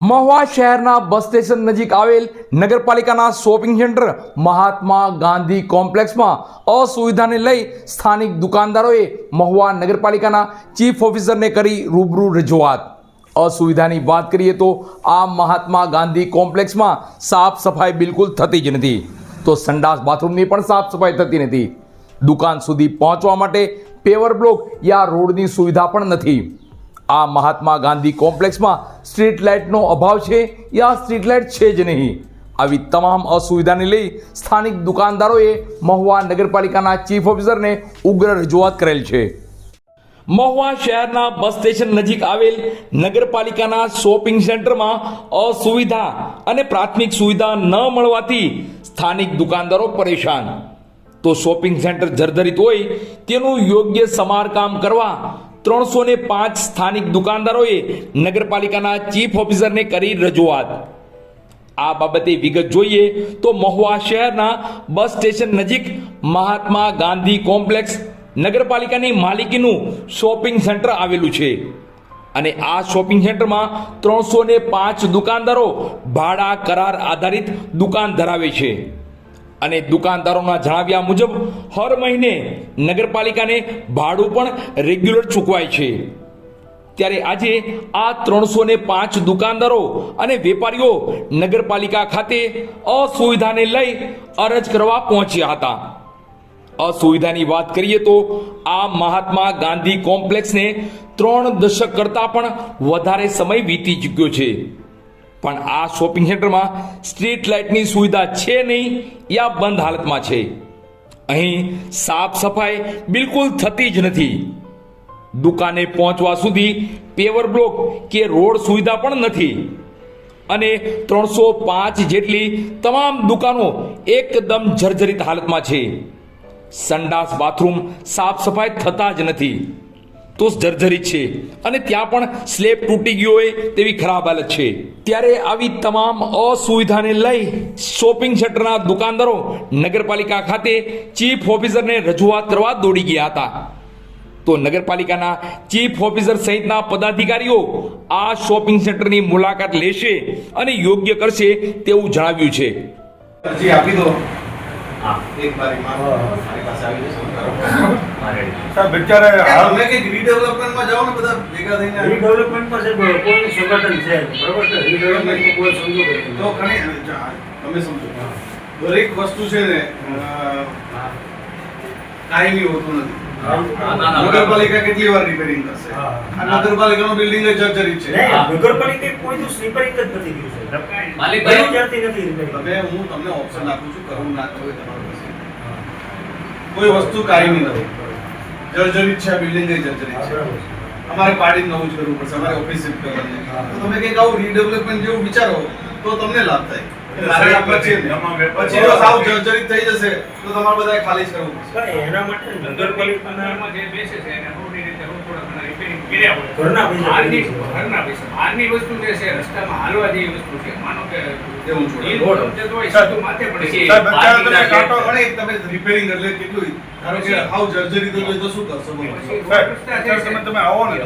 મહુવા શહેરના bus station નજીક આવેલ નગરપાલિકાના શોપિંગ સેન્ટર મહાત્મા ગાંધી કોમ્પ્લેક્સમાં અસુવિધાને લઈ સ્થાનિક દુકાનદારોએ મહુવા નગરપાલિકાના ચીફ ઓફિસરને કરી રૂબરૂ રજૂઆત. અસુવિધાની વાત કરીએ તો આ મહાત્મા ગાંધી કોમ્પ્લેક્સમાં સાફ સફાઈ બિલકુલ થતી જ નથી. તો સંડાસ બાથરૂમની પણ સાફ સફાઈ થતી નથી. દુકાન સુધી પહોંચવા માટે પેવર બ્લોક યા રોડની સુવિધા પણ નથી. આ મહાત્મા ગાંધી કોમ્પ્લેક્સમાં સ્ટ્રીટ લાઇટનો અભાવ છે યા સ્ટ્રીટ લાઇટ છે જ નહીં? આવી તમામ અસુવિધાને લઈ સ્થાનિક દુકાનદારોએ મહુવા નગરપાલિકાના ચીફ ઓફિસરને ઉગ્ર રજૂઆત કરેલ છે. મહુવા શહેરના બસ સ્ટેશન નજીક આવેલ નગરપાલિકાના શોપિંગ સેન્ટરમાં અસુવિધા અને પ્રાથમિક સુવિધા ન મળવાથી સ્થાનિક દુકાનદારો પરેશાન. તો શોપિંગ સેન્ટર જર્જરિત હોય તેનું યોગ્ય સમારકામ કરવા ત્રણસો ને પાંચ સ્થાનિક દુકાનદારોએ નગરપાલિકાના ચીફ ઓફિસરને કરી રજૂઆત. આ બાબતે વિગત જોઈએ તો મહુવા શહેરના બસ સ્ટેશન નજીક મહાત્મા ગાંધી કોમ્પ્લેક્સ નગરપાલિકાની માલિકીનું શોપિંગ સેન્ટર આવેલું છે. અને આ શોપિંગ સેન્ટરમાં ત્રણસો ને પાંચ દુકાનદારો ભાડા કરાર આધારિત દુકાન ધરાવે છે. અને દુકાનદારોના જણાવ્યા મુજબ, હર મહિને નગરપાલિકાને ભાડું પણ રેગ્યુલર ચૂકવાય છે. ત્યારે આજે આ ત્રણસો ને પાંચ દુકાનદારો અને વેપારીઓ નગરપાલિકા ખાતે અસુવિધાને લઈ અરજ કરવા પહોંચ્યા હતા. અસુવિધાની વાત કરીએ તો આ મહાત્મા ગાંધી કોમ્પ્લેક્સને ત્રણ દશક કરતાં પણ વધારે સમય વીતી ચૂક્યો છે. પણ આ શોપિંગ સેન્ટરમાં સ્ટ્રીટ લાઇટની સુવિધા છે નહીં, યા બંધ હાલતમાં છે. અહીં સાફ સફાઈ બિલકુલ થતી જ નથી. દુકાને પહોંચવા સુધી પેવર બ્લોક કે રોડ સુવિધા પણ નથી. અને ત્રણસો પાંચ જેટલી તમામ દુકાનો એકદમ જર્જરિત હાલતમાં છે. સંડાસ બાથરૂમ સાફ સફાઈ થતા જ નથી. તો જર્જરિત છે. અને ત્યાં પણ સ્લેબ તૂટી ગયો હોય તેવી ખરાબ હાલત છે. ત્યારે આવી તમામ અસુવિધાને લઈ શોપિંગ સેન્ટરના દુકાનદારો નગરપાલિકા ખાતે ચીફ ઓફિસરને રજૂઆત કરવા દોડી ગયા હતા. તો નગરપાલિકાના ચીફ ઓફિસર સહિતના પદાધિકારીઓ આ શોપિંગ સેન્ટરની મુલાકાત લેશે અને યોગ્ય કરશે તેવું જણાવ્યું છે. આપી દો. એક મારી પાસે આવી સાહેબ કે હાલ તમે કંઈક રીડેવલપમેન્ટમાં જાઓ ને બધા ભેગા થઈને? રીડેવલપમેન્ટમાં છે કોઈ સંગઠન છે બરોબર છે? રીડેવલપમેન્ટમાં કોઈ સમજો તો ઘણી તમે સમજો. દરેક વસ્તુ છે ને કાયમી હોતું નથી. નગરપાલિકા કેટલી વાર રિપેરિંગ કરશે? નગરપાલિકાનું બિલ્ડિંગ જર્જરિત છે. નગરપાલિકા કોઈ દિવસ રિપેરિંગ જ નથી કર્યું છે. માલિક ભાઈ, જાતની નથી. તમે હું તમને ઓપ્શન આપું છું કરવું ના કરવું તમારું. કોઈ વસ્તુ કાયમી નથી. જર્જરિત છે આ બિલ્ડિંગ જર્જરિત છે અમારે પાડી નવું જ કરવું પડશે અમારે ઓફિસ શિફ્ટ કરવાની તો તમે કંઈક આવું રીડેવલપમેન્ટ જેવું વિચારો તો તમને લાભ થાય પછી સાવ જર્જરિત થઈ જશે તો તમારે બધાએ ખાલી જ કરવું પડશે એના માટે નગરપાલિકામાં જે બેસે છે એને રોડની રીતે રોડ થોડા ઘણા રિપેરિંગ કર્યા હોય. ઘરના પૈસા બહારની ઘરના પૈસા. બહારની વસ્તુ જે છે રસ્તામાં હાલવા જેવી વસ્તુ છે માનો કે એવું છોડો. ઈંટ રોડ. તો હોય, માથે પડે છે. તમે કાંટો પણ તમે રિપેરિંગ એટલે કેટલું ધારો કે હાવ જર્જરિત જ તો શું કરશો સાહેબ, રોડ રસ્તા અત્યારે છે. તમે તમે આવો ને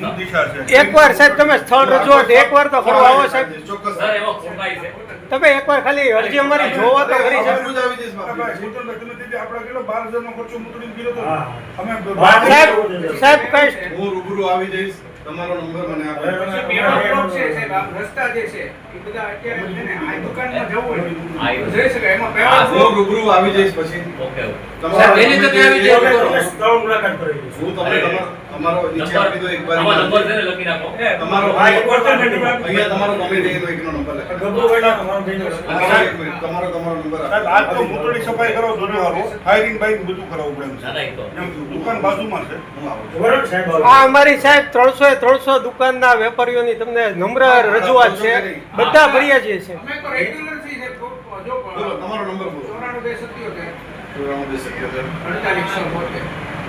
તો દિશા છે એકવાર સાહેબ તમે સ્થળ રજૂઆત એકવાર તો કરવા આવો સાહેબ. ચોક્કસ. સર, એમાં ખોટાઈ છે. તમે એકવાર ખાલી અરજી અમારી જોવો તો ખરી સાહેબ. જ આવી જઈશ આપણે કેટલો ખર્ચો અમે સાહેબ સાહેબ કઈ હું રૂબરૂ આવી જઈશ. તમારો નંબર મને આપો. છે, સાહેબ, આમ રસ્તા જે છે એ બધા અત્યારે છે ને આ દુકાનમાં જવું હોય. જઈ શકાય એમાં પહેલા પેલા હું રૂબરૂ આવી જઈશ પછી. Okay, okay. તમારો એની તો આવી જઈશ કરો? હું તમને તમારો તમારો નીચે આપી દો એક વાર તમારો નંબર છે. ને લખી નાખો. તમારો ભાઈ અહીંયા તમારો કોમેડી નો એકનો નંબર લખો ગબ્બો વેડા તમારો ભાઈનો તમારો તમારો તમારો નંબર સાહેબ આજ તો ભૂતળી સફાઈ કરો દોડવાનો ફાયરિંગ બાઈક બધું કરાવવું પડે ના, ના, તો. દુકાન બાજુમાં છે. હું આવું બરોબર સાહેબ આ અમારી સાહેબ ત્રણસો એ ત્રણસો દુકાનના વેપારીઓની તમને નમ્ર રજૂઆત છે. બધા ફરિયા છીએ છે. અમે તો રેગ્યુલર છીએ સાહેબ. જો તમારો નંબર બોલો. ચોરાણું બે સત્યોતેર. ચોરાણું બે સત્યોતેર. અડતાલીસ બોતેર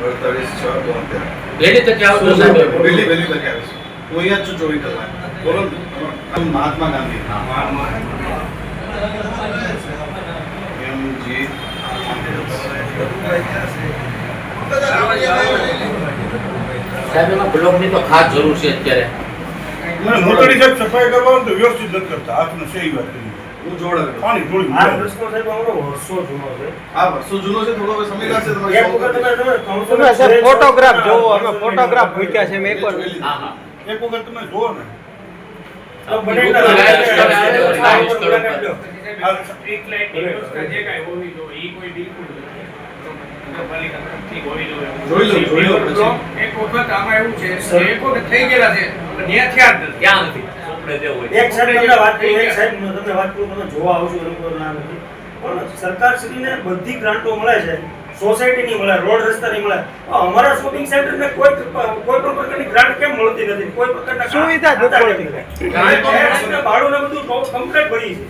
અડતાલીસ છ બોતેર વહેલી તકે આવજો, સાહેબ. વહેલી વહેલી તકે આવીશ હું અહીંયા જ છું ચોવીસ કલાક બોલો ને તમારું નામ મહાત્મા ગાંધી એમ જી સાહેબ, એમાં બ્લોકની તો ખાસ જરૂર છે અત્યારે. અને નોટરી સાહેબ સફાઈ કરવા હોય તો વ્યવસ્થિત નથી કરતા. હાથને સહી વાત કરી હું જોડાયેલો. પાણી ધૂળી આ ઉડાડે. સાહેબ અમારો વર્ષો જૂનો છે. આ વર્ષો જૂનો છે થોડો સમય લાગશે તમારે એક વખત તમે તમે તમે સાહેબ ફોટોગ્રાફ જોવો અમે ફોટોગ્રાફ મૂક્યા છે મેં એકવાર હા હા. એક વખત તમે જોવો ને. એક વખત આમાં એવું છે એક વખત થઈ ગયેલા છે પણ ત્યાં થયા જ નથી. નથી ચોપડે હોય. એક સાહેબ તમને વાત કરું એક સાહેબ તમને વાત કરું તમે જોવા આવશો એ લોકો ના નથી. પણ સરકારશ્રીને બધી ગ્રાન્ટો મળે છે. સોસાયટી ની મળે રોડ રસ્તા ની મળે અમારા શોપિંગ સેન્ટરને કોઈ કોઈ પણ પ્રકારની ગ્રાન્ટ કેમ મળતી નથી? કોઈ પ્રકારના સુવિધા જ નથી ભાડું ને બધું કમ્પ્લીટ ભરી છે.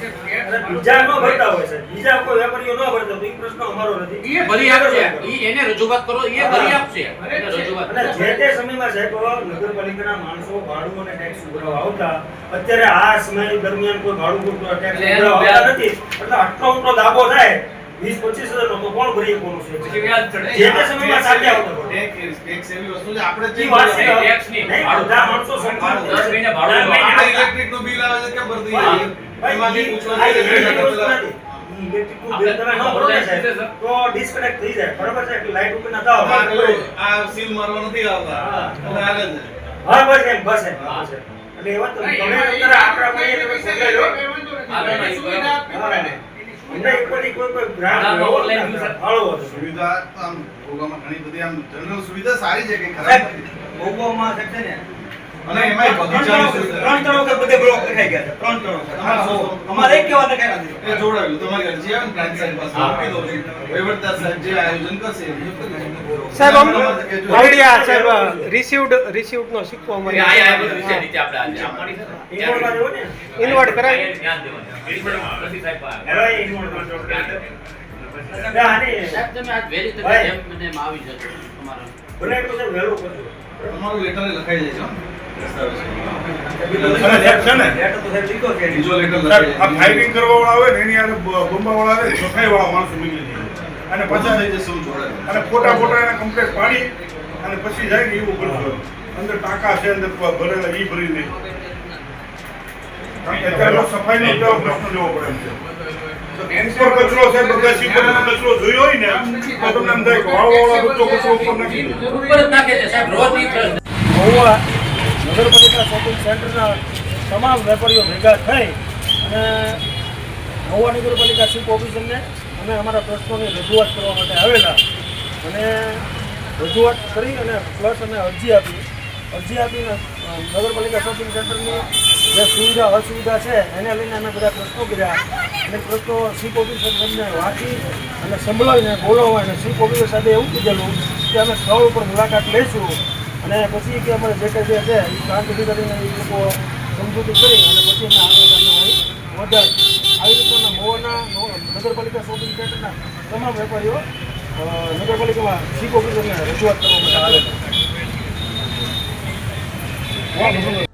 બીજા ભરતા હોય છે. બીજા કોઈ વેપારીઓ ન ભરતા તો એ પ્રશ્ન અમારો નથી. એ ભરી આપશે. ઈ એને રજૂઆત કરો એ ભરી આપશે. રજૂઆત. જે તે સમયમાં સાહેબ નગરપાલિકાના માણસો ભાડું અને ટેક્સ ઉઘરાવવા આવતા અત્યારે આ સમય દરમિયાન કોઈ ભાડું પૂરતો ટેક્સ વ્યાજ- નથી. એટલે આટલો મોટો દાબો થાય વીસ પચીસ હજાર તો કોણ ભરી કોનું છે? જે તે સમયમાં સાથે આવતા ટેક્સ- ટેક્સ એવી વસ્તુ છે. આપણે જે વાત છે. ટેક્સ નહીં, બધા માણસો સમજે. દસ મહિને ભાડું દર મહિને આપણે બિલ આવે છે. ઇલેક્ટ્રિક ન ભરો ને તો ડિસ્કનેક્ટ થઈ જાય. બરાબર છે? લાઈટ ઉપર ના જાઓ. આ સીલ મારવા નથી આવતા. હા. એટલે હાલે છે. હા બસ એમ બસ એમ. એટલે એવા તો તમે અત્યારે આંકડા પાડીએ તમે સમજાઈ લો. આગળ સુવિધા પડે. આમ ઘણી બધી આમ જનરલ સુવિધા સારી છે કે ખરાબ સાહેબ, છે છે ને અને એમાંય બગીચા ત્રણ ત્રણ વખત બધે બ્લોક લખાઈ ગયા છે. ત્રણ ત્રણ વખત. અમારે એક કહેવા લખાયા નથી એ જોડાયેલું. તમારી અરજી આવે ને પ્લાન્ટ સાહેબ પાસે. આપી દો. વહીવટદાર સાહેબ જે આયોજન કરશે. સાહેબ આમ આઈડિયા સાહેબ રિસીવડ રિસીવડ નો સિક્કો અમારે. આ બધું વિશે નીચે આપણે આજે. ઇન્વર્ટ કરાય ધ્યાન દેવાનું. રસી સાહેબ. ધ્યાન દેવાનું. એટલે સાહેબ તમે આજ વેલી તકે જેમ મને આવી જતો તમારો બને તો સાહેબ વહેલું કરજો. તમારું લેટર લખાઈ જાય ફાયરિંગ કરવા વાળા ને? એની વાળા આવે સફાઈ વાળા માણસો નીકળી જાય. અને પાછા પાછા જશે અને ફોટા ફોટા એને કમ્પ્લેટ પાડી અને પછી જાય ને એવું કરવું અંદર ટાંકા છે અંદર ભરેલા ઈ ભરી દે. અત્યારે સફાઈનો જ એવો પ્રશ્ન જોવો પડે એમ છે. કચરો કચરો જોયો હોય ને તો તમને એમ થાય કે વાળવાવાળા બધો કચરો ઉપર નાખી ઉપર નાખે છે સાહેબ રોજ ઈ પ્રશ્ન મહુવા નગરપાલિકા શોપિંગ સેન્ટરના તમામ વેપારીઓ ભેગા થઈ અને મહુવા નગરપાલિકા ચીફ ઓફિસરને અમે અમારા પ્રશ્નોની રજૂઆત કરવા માટે આવેલા. અને રજૂઆત કરી અને પ્લસ અમે અરજી આપી. અરજી આપીને નગરપાલિકા શોપિંગ સેન્ટરની જે સુવિધા, અસુવિધા છે, એને લઈને અમે બધા પ્રશ્નો કર્યા. અને પ્રશ્નો ચીફ ઓફિસર તમને વાંચી અને સંભળાવીને બોલાવવા અને ચીફ ઓફિસર સાથે એવું કીધેલું કે અમે સ્થળ ઉપર મુલાકાત લઈશું. અને પછી કે અમારે જે કંઈ જે છે, એ પ્લાન્ટ કરીને એ લોકો સમજૂતી કરી અને પછી અમે આગળ હોય. વધાર આવી રીતના મોવાના નગરપાલિકા શોપિંગ સેન્ટરના તમામ વેપારીઓ નગરપાલિકામાં ચીફ ઓફિસરને રજૂઆત કરવા માટે આવેલા